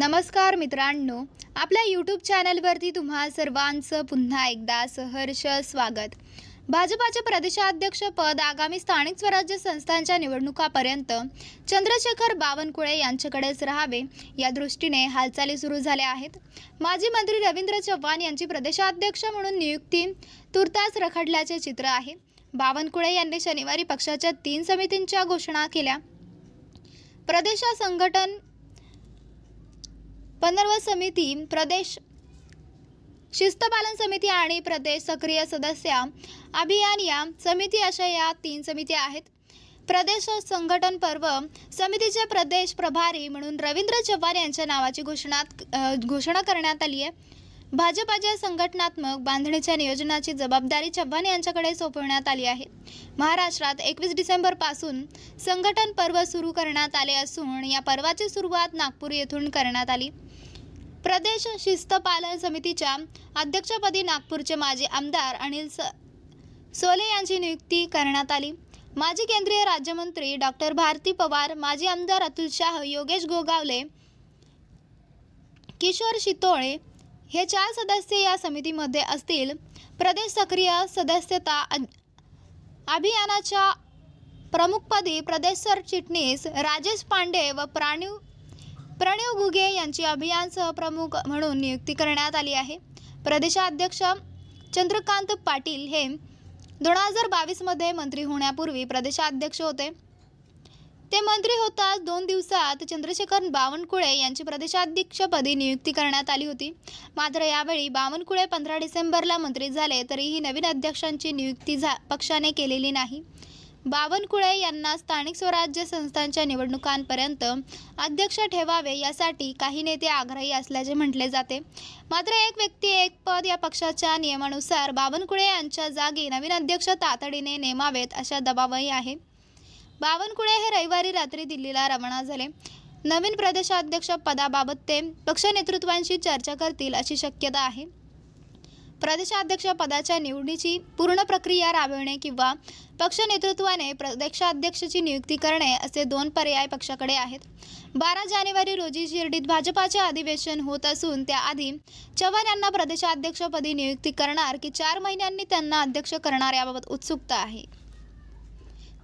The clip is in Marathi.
नमस्कार मित्रांनो आपल्या यूट्यूब चॅनलवरती तुम्हा सर्वांचं पुन्हा एकदा सहर्ष स्वागत. भाजपाचे प्रदेशाध्यक्ष पद आगामी स्थानिक स्वराज्य संस्थांच्या निवडणुकापर्यंत चंद्रशेखर बावनकुळे यांच्याकडेच राहावे या दृष्टीने हालचाली सुरू झाल्या आहेत. माजी मंत्री रवींद्र चव्हाण यांची प्रदेशाध्यक्ष म्हणून नियुक्ती तुर्तास रखडल्याचे चित्र आहे. बावनकुळे यांनी शनिवारी पक्षाच्या तीन समितींच्या घोषणा केल्या. प्रदेशा संघटन पंधरवा समिती प्रदेश शिस्तपालन समिती आणि प्रदेश सक्रिय सदस्य अभियान या समिती अशा या तीन समित्या आहेत. प्रदेश संघटन पर्व समितीचे प्रदेश प्रभारी म्हणून रवींद्र चव्हाण यांच्या नावाची घोषणा घोषणा करण्यात आली आहे. भाजपाच्या संघटनात्मक बांधणीच्या नियोजनाची जबाबदारी चव्हाण यांच्याकडे सोपवण्यात आली आहे. महाराष्ट्रात एकवीस डिसेंबरपासून संघटन पर्व सुरू करण्यात आले असून या पर्वाची सुरुवात नागपूर येथून करण्यात आली. प्रदेश शिस्तपालन समितीच्या अध्यक्षपदी नागपूरचे माजी आमदार अनिल स सोले यांची नियुक्ती करण्यात आली. माजी केंद्रीय राज्यमंत्री डॉक्टर भारती पवार माजी आमदार अतुल शाह योगेश गोगावले किशोर शितोळे हे चार सदस्य या समितीमध्ये असतील. प्रदेश सक्रिय सदस्यता अभियानाच्या प्रमुखपदी प्रदेश सरचिटणीस राजेश पांडे व प्राणीव प्रणीव घुगे यांची अभियान सहप्रमुख म्हणून नियुक्ती करण्यात आली आहे. प्रदेशाध्यक्ष चंद्रकांत पाटील हे दोन हजार बावीसमध्ये मंत्री होण्यापूर्वी प्रदेशाध्यक्ष होते. ते मंत्री होताच दोन दिवसात चंद्रशेखर बावनकुळे यांची प्रदेशाध्यक्षपदी नियुक्ती करण्यात आली होती. मात्र यावेळी बावनकुळे पंधरा डिसेंबरला मंत्री झाले तरीही नवीन अध्यक्षांची नियुक्ती झा पक्षाने केलेली नाही. बावनकुळे यांना स्थानिक स्वराज्य संस्थांच्या निवडणुकांपर्यंत अध्यक्ष ठेवावे यासाठी काही नेते आग्रही असल्याचे म्हटले जाते. मात्र एक व्यक्ती एक पद या पक्षाच्या नियमानुसार बावनकुळे यांच्या जागी नवीन अध्यक्ष तातडीने नेमावेत अशा दबावही आहे. बावनकुळे हे रविवारी रात्री दिल्लीला रवाना झाले. नवीन प्रदेशाध्यक्ष पदाबाबत ते पक्ष नेतृत्वांशी चर्चा करतील अशी शक्यता आहे. प्रदेशाध्यक्ष पदाच्या निवडीची पूर्ण प्रक्रिया राबविणे किंवा पक्ष नेतृत्वाने प्रदेशाध्यक्षाची नियुक्ती करणे असे दोन पर्याय पक्षाकडे आहेत. बारा जानेवारी रोजी शिर्डीत भाजपाचे अधिवेशन होत असून त्याआधी चव्हाण यांना प्रदेशाध्यक्षपदी नियुक्ती करणार की चार महिन्यांनी त्यांना अध्यक्ष करणार याबाबत उत्सुकता आहे.